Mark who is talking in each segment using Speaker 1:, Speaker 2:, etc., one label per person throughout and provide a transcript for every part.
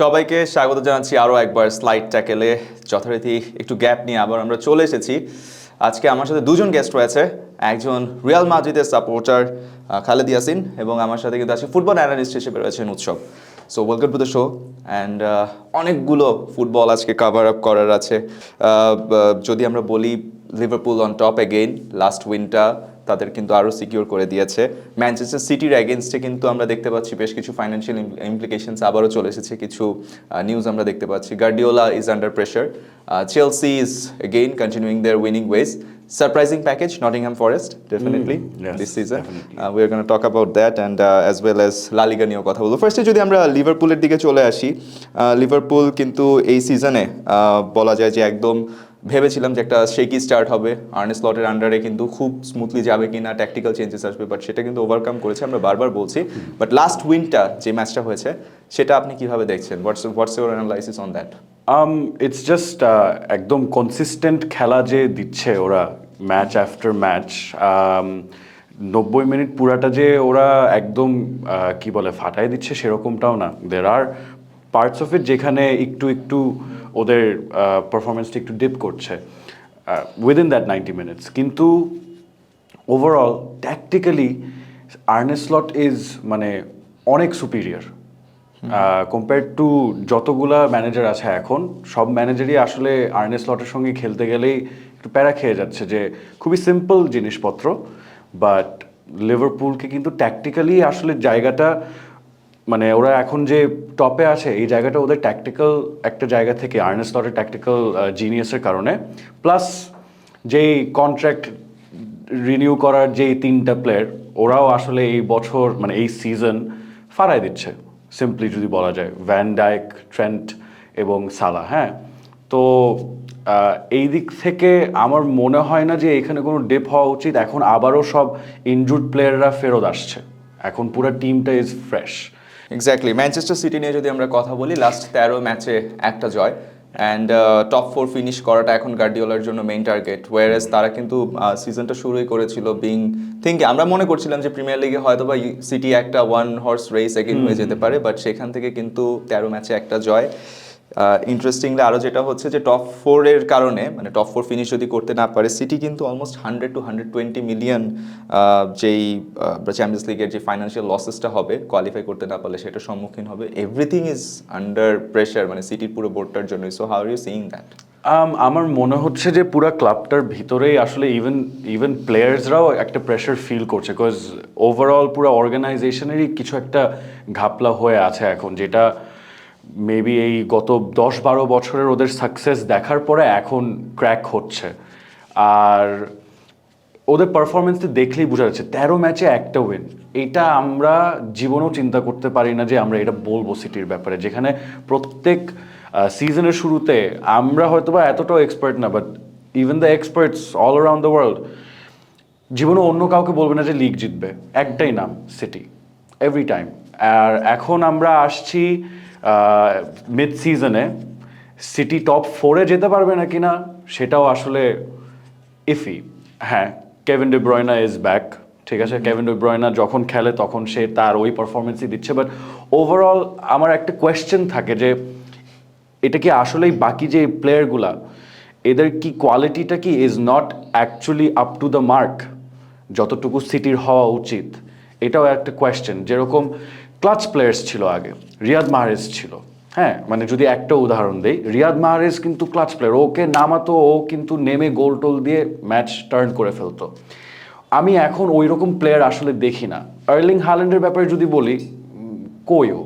Speaker 1: সবাইকে স্বাগত জানাচ্ছি আরও একবার স্লাইড ট্যাকেলে। যথারীতি একটু গ্যাপ নিয়ে আবার আমরা চলে এসেছি। আজকে আমার সাথে দুজন গেস্ট রয়েছে, একজন রিয়াল মাদ্রিদের সাপোর্টার খালেদ ইয়াসিন এবং আমার সাথে কিন্তু আজকে ফুটবল অ্যানালিস্ট হিসেবে রয়েছেন Utsab. So welcome to the show and অনেকগুলো ফুটবল আজকে কাভার আপ করার আছে। যদি আমরা বলি Liverpool on top again last উইনটা তাদের কিন্তু আরও সিকিউর করে দিয়েছে। ম্যানচেস্টার সিটির অ্যাগেনস্টে কিন্তু আমরা দেখতে পাচ্ছি বেশ কিছু ফাইন্যান্সিয়াল ইমপ্লিকেশনস আবারও চলে এসেছে। কিছু নিউজ আমরা দেখতে পাচ্ছি। Guardiola is under pressure Chelsea is again continuing their winning ways surprising package Nottingham Forest definitely
Speaker 2: yes,
Speaker 1: this season
Speaker 2: definitely.
Speaker 1: We are gonna talk about that and as well as La Liga নিয়েও কথা বলব। ফার্স্টে যদি আমরা লিভারপুলের দিকে চলে আসি লিভারপুল কিন্তু এই সিজনে বলা যায় যে একদম ভেবেছিলাম যে একটা শেকি স্টার্ট হবে। আর্নেস লটের আন্ডারে কিন্তু খুব স্মুথলি যাবে কিনা ট্যাকটিক্যাল চেঞ্জেস আসবে বাট সেটা কিন্তু ওভারকাম করেছে আমরা বারবার বলছি। বাট লাস্ট উইনটা যে ম্যাচটা হয়েছে সেটা আপনি কীভাবে দেখছেন? What's what's your analysis on that
Speaker 2: it's just একদম কনসিস্টেন্ট খেলা যে দিচ্ছে ওরা ম্যাচ আফটার ম্যাচ নব্বই মিনিট পুরাটা যে ওরা একদম কি বলে ফাটাই দিচ্ছে সেরকমটাও না। দের আর পার্টস অফ ইট যেখানে একটু একটু ওদের পারফরমেন্সটা একটু ডিপ করছে উইদিন দ্যাট নাইনটি মিনিটস কিন্তু overall tactically Arne Slot is মানে অনেক সুপিরিয়র কম্পেয়ার টু যতগুলা ম্যানেজার আছে এখন, সব ম্যানেজারই আসলে আর্নেস লটের সঙ্গে খেলতে গেলেই একটু প্যারা খেয়ে যাচ্ছে যে খুবই সিম্পল জিনিসপত্র বাট লিভারপুলকে কিন্তু ট্যাকটিক্যালি আসলে জায়গাটা মানে ওরা এখন যে টপে আছে, এই জায়গাটা ওদের ট্যাকটিক্যাল একটা জায়গা থেকে আর্নেস লটের ট্যাকটিক্যাল জিনিয়াসের কারণে। প্লাস যেই কন্ট্রাক্ট রিনিউ করার যেই তিনটা প্লেয়ার ওরাও আসলে এই বছর মানে এই সিজন ফারাই দিচ্ছে। সিম্পলি যদি বলা যায় ভ্যান ডাইক ট্রেন্ট এবং সালা হ্যাঁ? তো এই দিক থেকে আমার মনে হয় না যে এখানে কোনো ডেপ হওয়া উচিত। এখন আবারও সব ইনজুড প্লেয়াররা ফেরত আসছে। এখন পুরো টিমটা is fresh
Speaker 1: exactly Manchester City নিয়ে যদি আমরা কথা বলি লাস্ট তেরো ম্যাচে একটা জয়। অ্যান্ড টপ ফোর ফিনিশ করাটা এখন গার্ডিওলার জন্য মেইন টার্গেট ওয়ারেস তারা কিন্তু সিজনটা শুরুই করেছিল বিং থিঙ্ক আমরা মনে করছিলাম যে প্রিমিয়ার লিগে হয়তো বা সিটি একটা ওয়ান হর্স রেস এগেন হয়ে যেতে পারে বাট সেখান থেকে কিন্তু তেরো ম্যাচে একটা জয়। ইন্টারেস্টিংলি আরও যেটা হচ্ছে যে টপ ফোরের কারণে মানে টপ ফোর ফিনিশ যদি করতে না পারে সিটি কিন্তু almost hundred to hundred twenty million যেই চ্যাম্পিয়ন্স লিগের যে ফাইন্যান্সিয়াল লসেসটা হবে কোয়ালিফাই করতে না পারলে সেটার সম্মুখীন হবে। এভরিথিং ইজ আন্ডার প্রেশার মানে সিটির পুরো বোর্ডটার জন্যই। So how are you seeing that
Speaker 2: আমার মনে হচ্ছে যে পুরো ক্লাবটার ভিতরেই আসলে ইভেন ইভেন প্লেয়ার্সরাও একটা প্রেশার ফিল করছে বিকজ ওভারঅল পুরো অর্গানাইজেশনেরই কিছু একটা ঘাপলা হয়ে আছে এখন, যেটা মেবি এই গত দশ বারো বছরের ওদের সাকসেস দেখার পরে এখন ক্র্যাক হচ্ছে। আর ওদের পারফরমেন্সটা দেখলেই বোঝা যাচ্ছে, তেরো ম্যাচে একটা উইন এটা আমরা জীবনেও চিন্তা করতে পারি না যে আমরা এটা বলব সিটির ব্যাপারে। যেখানে প্রত্যেক সিজনের শুরুতে আমরা হয়তো বা এতটাও এক্সপার্ট না but even the experts all around the world জীবনে অন্য কাউকে বলবে না যে লিগ জিতবে। একটাই নাম সিটি এভরি টাইম আর এখন আমরা আসছি মিড সিজনে সিটি টপ ফোরে যেতে পারবে না কিনা সেটাও আসলে ইফি হ্যাঁ Kevin De Bruyne is back ঠিক আছে? কেভিন ডে ব্রয়না যখন খেলে তখন সে তার ওই পারফরমেন্সই দিচ্ছে। বাট ওভারঅল আমার একটা কোয়েশ্চেন থাকে যে এটা কি আসলেই বাকি যে প্লেয়ারগুলা এদের কি কোয়ালিটিটা কি is not actually up to the mark যতটুকু সিটির হওয়া উচিত? এটাও একটা কোয়েশ্চেন যেরকম ক্লাচ প্লেয়ার্স ছিল আগে রিয়াদ মাহারেজ ছিল। হ্যাঁ মানে যদি একটা উদাহরণ দেই রিয়াদ মাহারেজ কিন্তু ক্লাচ প্লেয়ার ওকে নামাতো ও কিন্তু নেমে গোল টোল দিয়ে ম্যাচ টার্ন করে ফেলতো। আমি এখন ওই রকম প্লেয়ার আসলে দেখি না। আর্লিং হাল্যান্ডের ব্যাপারে যদি বলি কই ও?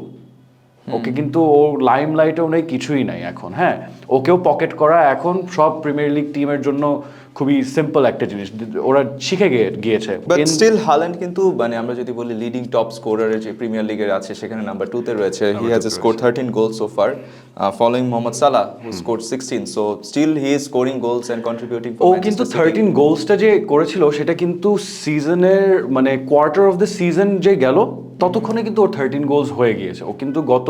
Speaker 2: ওকে কিন্তু ও লাইম লাইটেও নেই কিছুই নাই এখন হ্যাঁ। ওকেও পকেট করা এখন সব প্রিমিয়ার লিগ টিমের জন্য খুবই সিম্পল একটা জিনিস। ওরা শিখে গিয়ে- গিয়েছে।
Speaker 1: বাট স্টিল হাল্যান্ড কিন্তু মানে আমরা যদি বলি লিডিং টপ স্কোরারের যে প্রিমিয়ার লিগের আছে সেখানে নাম্বার টুতে রয়েছে। He has score thirteen goals so far following Mohamed Salah who score sixteen so still he is scoring goals and contributing
Speaker 2: ও কিন্তু থার্টিন গোলসটা যে করেছিল সেটা কিন্তু সিজনের মানে কোয়ার্টার অফ দ্য সিজন যে গেল ততক্ষণে কিন্তু ওর থার্টিন গোলস হয়ে গিয়েছে। ও কিন্তু গত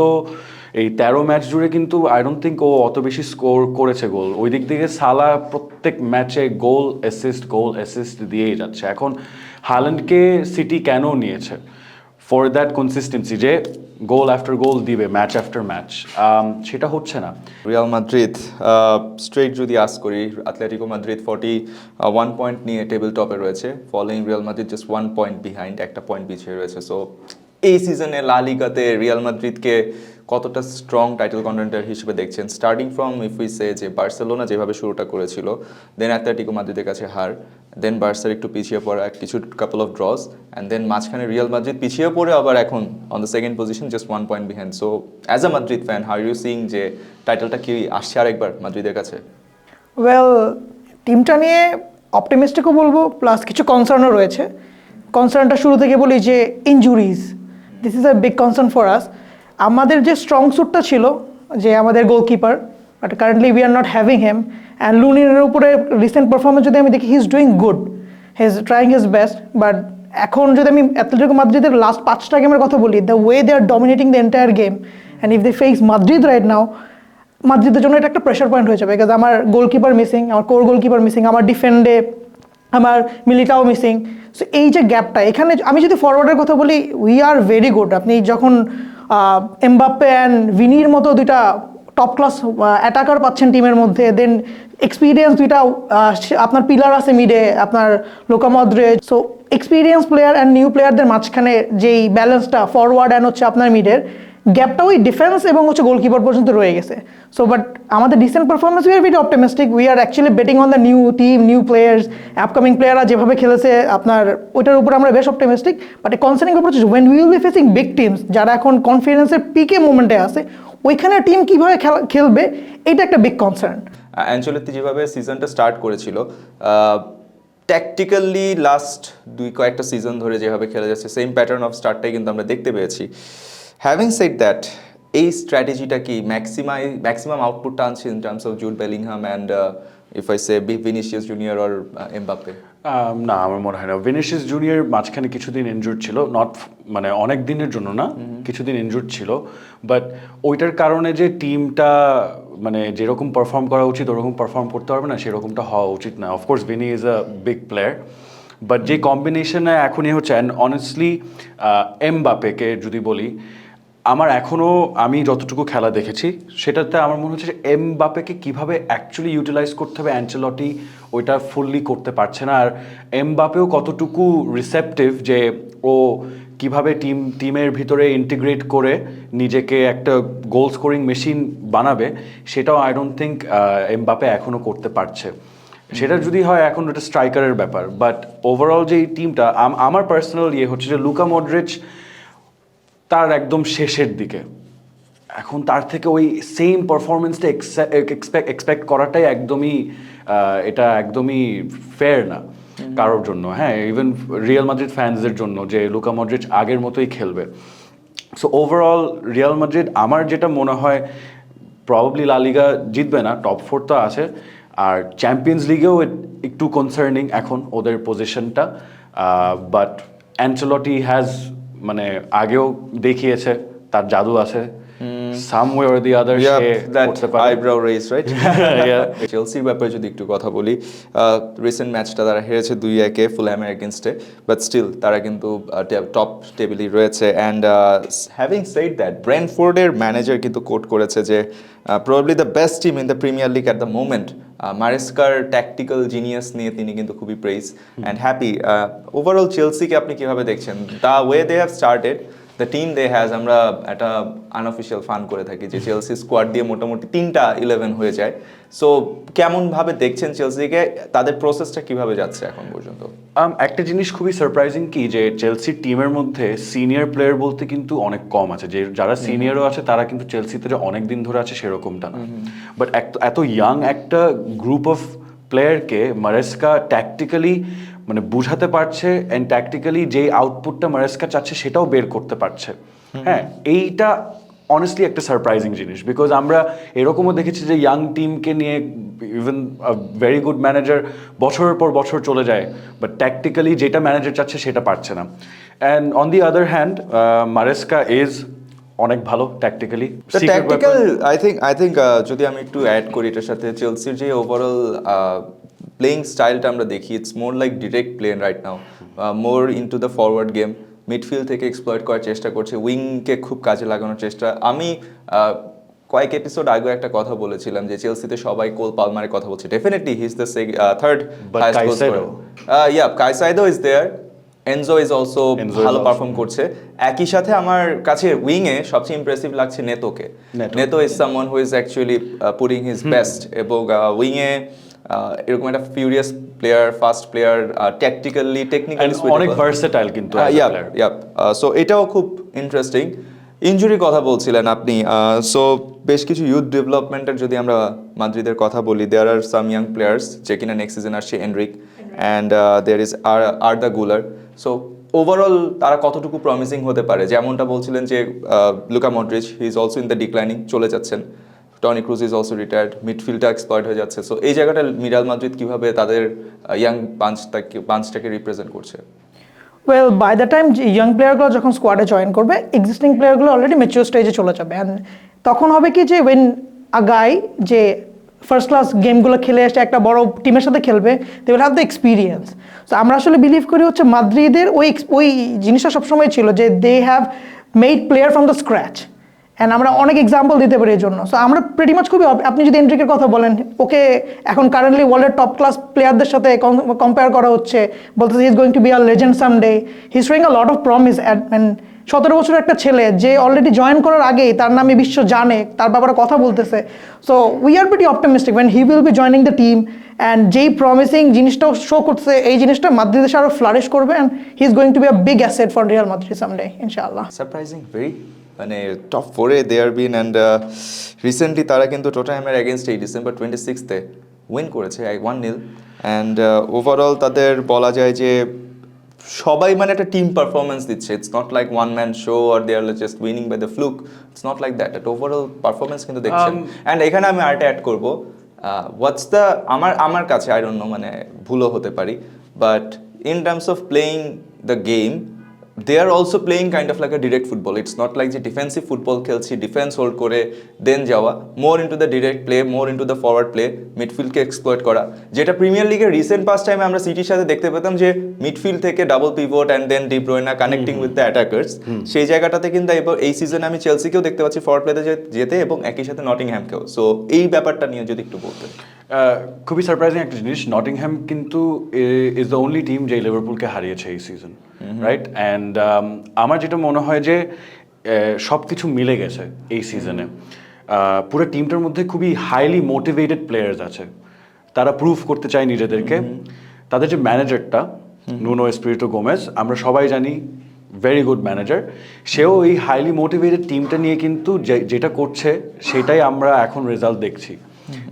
Speaker 2: এই তেরো ম্যাচ জুড়ে কিন্তু আই ডোন্ট থিঙ্ক ও অত বেশি স্কোর করেছে গোল ওই দিক থেকে সালা প্রত্যেক ম্যাচে গোল অ্যাসিস্ট গোল অ্যাসিস্ট দিয়েই যাচ্ছে। এখন হাল্যান্ডকে সিটি কেন নিয়েছে? ফর দ্যাট কনসিস্টেন্সি যে গোল আফটার গোল দিবে ম্যাচ আফটার ম্যাচ সেটা হচ্ছে না।
Speaker 1: রিয়াল মাদ্রিদ স্ট্রেট যদি আস করি Atletico Madrid forty one point নিয়ে টেবিল টপে রয়েছে। Following Real Madrid just one point behind একটা পয়েন্ট পিছিয়ে রয়েছে। সো এই সিজনে লা লিগাতে রিয়াল মাদ্রিদকে কতটা স্ট্রং টাইটেল কন্টেন্টার হিসেবে দেখছেন? Starting from if we say যে বার্সেলোনা যেভাবে শুরুটা করেছিল দেন অ্যাথলেটিকো মাদ্রিদের কাছে হার দেন বার্সার একটু পিছিয়ে পড়া কিছু couple of draws and then মাঝখানে রিয়াল মাদ্রিদ পিছিয়ে পড়ে আবার এখন on the second position just one point behind so as a Madrid fan how you seeing যে টাইটেলটা কি আসছে আরেকবার মাদ্রিদের কাছে?
Speaker 3: ওয়েল টিমটা নিয়ে অপটিমিস্টিকও বলব প্লাস কিছু কনসার্নও রয়েছে। কনসার্নটা শুরু থেকে বলি যে injuries this is a big concern for us আমাদের যে স্ট্রং স্যুটটা ছিল, যে আমাদের goalkeeper but currently we are not having them and লুনির উপরে রিসেন্ট পারফরমেন্স যদি আমি দেখি he is doing good he is trying his best but এখন যদি আমি অ্যাথলেটিকো মাদ্রিদের লাস্ট পাঁচটা গেমের কথা বলি the way they are dominating the entire game and if they face Madrid right now মাদ্রিদের জন্য এটা একটা প্রেশার পয়েন্ট হয়ে যাবে বিকজ আমার গোলকিপার মিসিং আমার কোর গোলকিপার মিসিং আমার ডিফেন্ডে আমার মিলিটাও মিসিং সো এই যে গ্যাপটা এখানে আমি যদি ফরওয়ার্ডের কথা বলি উই আর ভেরি গুড আপনি যখন এমবাপ্পে অ্যান্ড ভিনির মতো দুইটা টপ ক্লাস অ্যাটাকার পাচ্ছেন টিমের মধ্যে দেন এক্সপিরিয়েন্স দুইটা আপনার পিলার আছে মিডে আপনার লোকামদ্রে so experience player and new প্লেয়ারদের মাঝখানে যেই ব্যালেন্সটা ফরওয়ার্ড অ্যান্ড হচ্ছে আপনার মিডের গ্যাপটা ওই ডিফেন্স এবং হচ্ছে গোলকিপার পর্যন্ত রয়ে গেছে। সো বাট আমাদের recent performance we are very optimistic we are actually betting on the new team new players upcoming প্লেয়াররা যেভাবে খেলেছে আপনার, ওইটার উপর আমরা বেশ অপটিমিস্টিক বাট কনসার্নিং ব্যাপার হচ্ছে when will be facing big teams যারা এখন কনফিডেন্সের পিকে মুভমেন্টে আছে, ওইখানে টিম কীভাবে খেলা, খেলবে, এটা একটা বিগ কনসার্ন
Speaker 1: অ্যাঞ্চলিতে যেভাবে সিজনটা স্টার্ট করেছিল ট্যাকটিক্যালি লাস্ট দুই, কয়েকটা সিজন ধরে যেভাবে খেলে যাচ্ছে সেম প্যাটার্ন অফ স্টার্টটাই কিন্তু আমরা দেখতে পেয়েছি। হ্যাভিং সেড দ্যাট এই স্ট্র্যাটেজিটা কি ম্যাক্সিমাই ম্যাক্সিমাম আউটপুটটা আনছে in terms of Jude Bellingham and if I say be Vinicius Junior or Mbappe
Speaker 2: না আমার মনে হয় না। ভিনিসিয়াস জুনিয়র মাঝখানে কিছুদিন ইনজুর ছিল নট মানে অনেক দিনের জন্য না কিছুদিন ইনজুর ছিল। বাট ওইটার কারণে যে টিমটা মানে যেরকম পারফর্ম করা উচিত ওরকম পারফর্ম করতে পারবে না সেরকমটা হওয়া উচিত না। Of course Vini is a big player but যে কম্বিনেশনে এখনই হচ্ছে অ্যান্ড অনেস্টলি এম বাপেকে যদি বলি আমার এখনও আমি যতটুকু খেলা দেখেছি সেটাতে আমার মনে হচ্ছে এম বাপেকে কীভাবে অ্যাকচুয়ালি ইউটিলাইজ করতে হবে অ্যাঞ্চেলটি ওইটা ফুললি করতে পারছে না। আর এম বাপেও কতটুকু রিসেপটিভ যে ও কীভাবে টিম টিমের ভিতরে ইন্টিগ্রেট করে নিজেকে একটা গোল স্কোরিং মেশিন বানাবে সেটাও আই ডোন্ট থিঙ্ক এম বাপে এখনও করতে পারছে। সেটা যদি হয় এখন ওটা স্ট্রাইকারের ব্যাপার। বাট ওভারঅল যে এই টিমটা আমার পার্সোনাল ইয়ে হচ্ছে যে লুকা মডরিচ তার একদম শেষের দিকে। এখন তার থেকে ওই সেম পারফরমেন্সটা এক্সপেক্ট করাটাই একদমই এটা একদমই ফেয়ার না কারোর জন্য। হ্যাঁ ইভেন রিয়াল মাদ্রিদ ফ্যান্সদের জন্য যে লুকা মডরিচ আগের মতোই খেলবে। সো ওভারঅল রিয়াল মাদ্রিদ আমার যেটা মনে হয় প্রবাবলি লালিগা জিতবে না টপ ফোর তো আছে। আর চ্যাম্পিয়ন্স লিগেও একটু কনসার্নিং এখন ওদের পজিশনটা বাট অ্যাঞ্চলটি হ্যাজ মানে আগেও দেখিয়েছে তার জাদু আছে। Or the other say.
Speaker 1: চেলসির ব্যাপারে যদি একটু কথা বলি রিসেন্ট ম্যাচটা তারা হেরেছে দুই একে ফুলহ্যামের এগেনস্টে বাট স্টিল তারা কিন্তু টপ টেবিলই রয়েছে। অ্যান্ড হ্যাভিং সেইড দ্যাট ব্র্যান্ডফোর্ডের ম্যানেজার কিন্তু কোট করেছে যে probably the best team in the Premier League at the moment মারেস্কার tactical genius নিয়ে তিনি কিন্তু খুবই প্রেস অ্যান্ড হ্যাপি ওভারঅল চেলসিকে আপনি কীভাবে দেখছেন? The way they have started the team they has আমরা একটা আনঅফিসিয়াল ফান করে থাকি যে চেলসি স্কোয়াড দিয়ে মোটামুটি তিনটা ইলেভেন হয়ে যায়। সো কেমনভাবে দেখছেন চেলসিকে তাদের প্রসেসটা কীভাবে যাচ্ছে এখন পর্যন্ত?
Speaker 2: Um, একটা জিনিস খুবই সারপ্রাইজিং কি যে চেলসির টিমের মধ্যে সিনিয়র প্লেয়ার বলতে কিন্তু অনেক কম আছে। যে যারা সিনিয়রও আছে তারা কিন্তু চেলসিতে যে অনেক দিন ধরে আছে সেরকমটা না। বাট এত ইয়াং একটা গ্রুপ অফ প্লেয়ারকে মারেস্কা ট্যাকটিক্যালি মানে বুঝাতে পারছে অ্যান্ড ট্যাকটিক্যালি যে আউটপুটটা মারেস্কা চাচ্ছে সেটাও বের করতে পারছে। হ্যাঁ এইটা অনেস্টলি একটা সারপ্রাইজিং জিনিস বিকজ আমরা এরকমও দেখেছি যে ইয়াং টিমকে নিয়ে ইভেন ভেরি গুড ম্যানেজার বছরের পর বছর চলে যায় বাট ট্যাকটিক্যালি যেটা ম্যানেজার চাচ্ছে সেটা পারছে না। And on the other hand Maresca is অনেক ভালো tactically
Speaker 1: tactical I think I think যদি আমি একটু অ্যাড করি এটার সাথে চেলসির যে ওভারঅল প্লেইং স্টাইলটা আমরা দেখি it's more like direct plain right now more into the forward game midfield থেকে এক্সপ্লয়েট করার চেষ্টা করছে উইংকে খুব কাজে লাগানোর চেষ্টা। আমি আহ, কয়েক এপিসোড আগে একটা কথা বলেছিলাম যে চেলসিতে সবাই কোল পালমারের কথা বলছে। Definitely he is the third
Speaker 2: But
Speaker 1: yeah Caicedo is there Enzo is also ভালো পারফর্ম করছে। একই সাথে আমার কাছে উইং এ সবচেয়ে ইমপ্রেসিভ লাগছে নেতোকে
Speaker 2: Neto.
Speaker 1: Is someone who is actually putting his best এবং উইং এ এরকম একটা furious player fast player tactically technically
Speaker 2: অনেক ভার্সেটাইল কিন্তু
Speaker 1: ইয়াপ ইয়াপ সো এটাও খুব ইন্টারেস্টিং ইনজুরির কথা বলছিলেন আপনি। সো বেশ কিছু ইউথ ডেভেলপমেন্টের যদি আমরা মাদ্রিদের কথা বলি দেয়ার আর সাম ইয়াং প্লেয়ার্স যে কিনা নেক্সট সিজন আসছে এনরিক অ্যান্ড দেয়ার ইজ আর আর দ্যগুলার সো ওভারঅল তারা কতটুকু প্রমিসিং হতে পারে? যেমনটা বলছিলেন যে Luka Modric he is also in the declining চলে যাচ্ছেন। Toni Kroos is also retired মিডফিল্ডটা exploit হয়ে যাচ্ছে। সো এই জায়গাটা মিরাল মাদ্রিদ কীভাবে তাদের ইয়াং পাঞ্চটাকে পাঞ্চটাকে রিপ্রেজেন্ট করছে?
Speaker 3: Well by the time young প্লেয়ারগুলো যখন স্কোয়াডে জয়েন করবে এক্সিস্টিং প্লেয়ারগুলো অলরেডি ম্যাচিওর স্টেজে চলে যাবে। অ্যান্ড তখন হবে কি যে ওয়েন আ গাই যে ফার্স্ট ক্লাস গেমগুলো খেলে এসে একটা বড় টিমের সাথে খেলবে they will have the experience তো আমরা আসলে বিলিভ করি হচ্ছে মাদ্রিদের ওই ওই জিনিসটা সবসময় ছিল যে they have made player from the scratch and আমরা অনেক এক্সাম্পল দিতে পারি এর জন্য। সো আমরা প্রেটি মাচ খুবই আপনি যদি এন্ট্রিকের কথা বলেন, ওকে এখন কারেন্টলি ওয়ার্ল্ডের টপ ক্লাস প্লেয়ারদের সাথে কম্পেয়ার করা হচ্ছে, বলতেছে is going to be a legend someday he showing a lot of promise and সতেরো বছরের একটা ছেলে, যে অলরেডি জয়েন করার আগেই তার নামে বিশ্ব জানে, তার ব্যাপারে কথা বলতেছে। So we are pretty optimistic when he will be joining the team and যেই প্রমিসিং জিনিসটাও শো করছে এই জিনিসটা মাদ্রিদ দেশে আরও ফ্লারিশ করবে and he is going to be a big asset for Real Madrid someday ইনশাআল্লাহ।
Speaker 1: সারপ্রাইজিং ভেরি মানে টপ ফোরে they are been and recently তারা কিন্তু টোটাইমের এগেনস্ট এই ডিসেম্বর টোয়েন্টি সিক্সতে উইন করেছে এক ওয়ান নীল অ্যান্ড ওভারঅল তাদের বলা যায় যে সবাই মানে একটা টিম পারফরমেন্স দিচ্ছে। It's not like one man show R they are just winning by the fluke it's not like that overall performance কিন্তু দেখছেন।
Speaker 2: Um,
Speaker 1: অ্যান্ড এখানে আমি আরেকটা অ্যাড করব। হোয়াটস দ্য আমার আমার কাছে আই ডোন্ট নো মানে ভুলও হতে পারি। But in terms of playing the game they are also playing kind of like a direct football it's not like যে ডিফেন্সিভ ফুটবল খেলছি ডিফেন্স হোল্ড করে দেন যাওয়া। More into the direct play more into the forward play মিডফিল্ডকে exploit করা। যেটা premier লিগের recent pass টাইমে আমরা সিটির সাথে দেখতে পেতাম যে মিডফিল্ড থেকে double pivot and then De Bruyne connecting with the attackers সেই জায়গাটাতে কিন্তু এবার এই সিজনে আমি চেলসিকেও দেখতে পাচ্ছি ফরওয়ার্ড প্লেতে যেতে এবং একই সাথে নটিংহ্যামকেও সো এই ব্যাপারটা নিয়ে যদি একটু বলতেন।
Speaker 2: খুবই সারপ্রাইজিং একটা জিনিস। নটিংহ্যাম কিন্তু ইজ দ্য অনলি টিম যে লিভারপুলকে হারিয়েছে এই সিজন রাইট অ্যান্ড আমার যেটা মনে হয় যে সব কিছু মিলে গেছে এই সিজনে পুরো টিমটার মধ্যে খুবই হাইলি মোটিভেটেড প্লেয়ার্স আছে। তারা প্রুভ করতে চায় নিজেদেরকে। তাদের যে ম্যানেজারটা নুনো এসপিরিটো গোমেজ আমরা সবাই জানি ভেরি গুড ম্যানেজার সেও এই হাইলি মোটিভেটেড টিমটা নিয়ে কিন্তু যে- যেটা করছে সেটাই আমরা এখন রেজাল্ট দেখছি।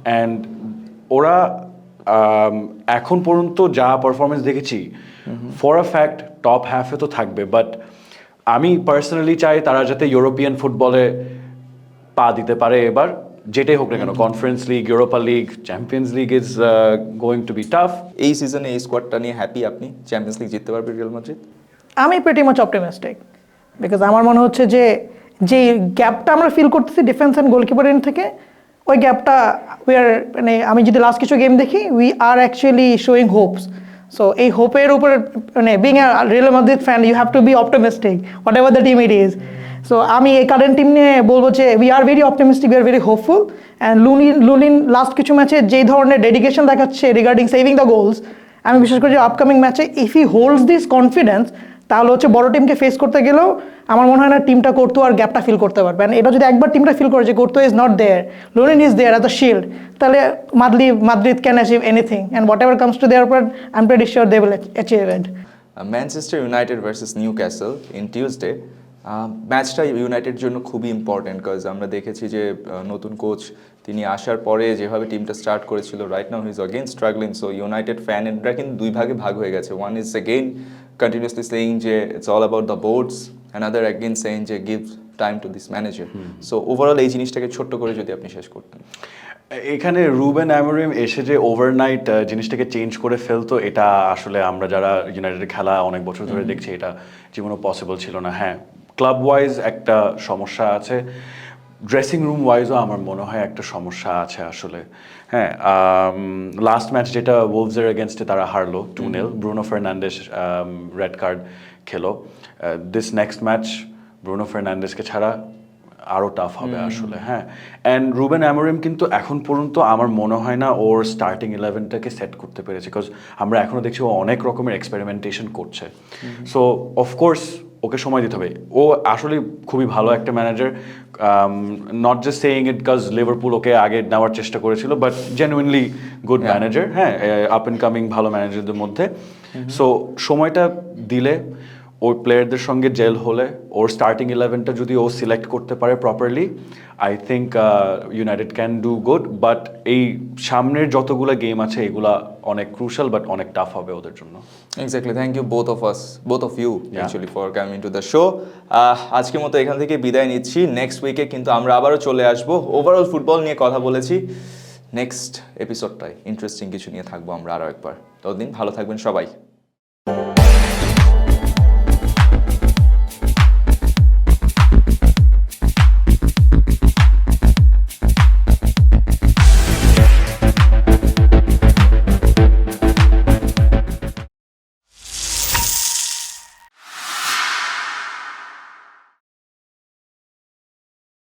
Speaker 2: অ্যান্ড ওরা এখন পর্যন্ত যা পারফরমেন্স দেখেছি ফর আ ফ্যাক্ট টপ হাফে তো থাকবে বাট আমি পার্সোনালি চাই তারা যাতে ইউরোপিয়ান ফুটবলে পা দিতে পারে। এবার যেটাই হোক না কেন Conference League Europa League Champions League is going to be tough
Speaker 1: এই সিজনে এই স্কোয়াডটা নিয়ে হ্যাপি আপনি? চ্যাম্পিয়ন্স লিগ জিততে পারবে রিয়াল মাদ্রিদ
Speaker 3: আমি প্রেটি মাচ অপটিমিস্টিক বিকজ আমার মনে হচ্ছে যে যে গ্যাপটা আমরা ফিল করতেছি ডিফেন্স অ্যান্ড গোলকিপার এন্ড থেকে ওই গ্যাপটা উই আর মানে আমি যদি লাস্ট কিছু গেম দেখি we are actually showing hopes so এই হোপের উপর মানে being real Madrid fan you have to be optimistic whatever the team it is so আমি এই কারেন্ট টিম নিয়ে বলব যে we are very optimistic we are very hopeful and Lunin Lunin last কিছু ম্যাচে যেই ধরনের ডেডিকেশন দেখাচ্ছে রিগার্ডিং সেভিং দ্য গোলস আমি বিশেষ করে যে আপকামিং ম্যাচে if he holds this confidence তাহলে হচ্ছে বড় টিমকে ফেস করতে গেলেও আমার মনে হয় না টিমটা করতো আর গ্যাপটা ফিল করতে পারবে। এটা যদি একবার টিমটা ফিল করে যে Courtois is not there Lunin is there at the shield তাহলে মাদলি, Madrid can achieve anything and whatever comes to there পর I am pretty sure they will achieve it
Speaker 1: Manchester United versus Newcastle in Tuesday ম্যাচটা United জন্য খুবই important cause আমরা দেখেছি যে নতুন coach তিনি আসার পরে যেভাবে টিমটা স্টার্ট করেছিল right now he's again struggling so United ফ্যানরা কিন্তু দুই ভাগে ভাগ হয়ে গেছে। One is again continuously saying যে it's all about the boards another again saying যে give time to this manager so overall এই জিনিসটাকে ছোট্ট করে যদি আপনি শেষ করতেন।
Speaker 2: এখানে রুবেন অ্যামোরিম এসে যে ওভারনাইট জিনিসটাকে চেঞ্জ করে ফেলতো এটা আসলে আমরা যারা ইউনাইটেডের খেলা অনেক বছর ধরে দেখছি এটা জীবনও পসিবল ছিল না। হ্যাঁ ক্লাব ওয়াইজ একটা সমস্যা আছে। ড্রেসিং রুম ওয়াইজও আমার মনে হয় একটা সমস্যা আছে আসলে। হ্যাঁ লাস্ট ম্যাচ যেটা ওলভসের এগেনস্টে তারা হারলো two nil Bruno Fernandes red card খেলো। দিস নেক্সট ম্যাচ ব্রুনো ফার্নান্ডেসকে ছাড়া আরও টাফ হবে আসলে হ্যাঁ। অ্যান্ড রুবেন অ্যামোরিম কিন্তু এখন পর্যন্ত আমার মনে হয় না ওর স্টার্টিং ইলেভেনটাকে সেট করতে পেরেছে। বিকজ আমরা এখনও দেখছি ও অনেক রকমের এক্সপেরিমেন্টেশন করছে। সো অফকোর্স ওকে সময় দিতে হবে। ও আসলে খুবই ভালো একটা manager not just saying it কাজ লিভারপুল ওকে আগে নেওয়ার চেষ্টা করেছিল বাট জেনুইনলি গুড ম্যানেজার হ্যাঁ আপ অ্যান্ড কামিং ভালো ম্যানেজারদের মধ্যে। সো সময়টা দিলে ওর প্লেয়ারদের সঙ্গে জেল হলে ওর স্টার্টিং ইলেভেনটা যদি ও সিলেক্ট করতে পারে properly I think United can do good but এই সামনের যতগুলো গেম আছে এগুলা অনেক ক্রুশাল বাট অনেক টাফ হবে ওদের জন্য।
Speaker 1: Exactly thank you both of us both of you actually for coming to the show আজকের মতো এখান থেকে বিদায় নিচ্ছি। নেক্সট উইকে কিন্তু আমরা আবারও চলে আসব। ওভারঅল ফুটবল নিয়ে কথা বলেছি। নেক্সট এপিসোডটাই ইন্টারেস্টিং কিছু নিয়ে থাকব আমরা আরও একবার। ততদিন ভালো থাকবেন সবাই।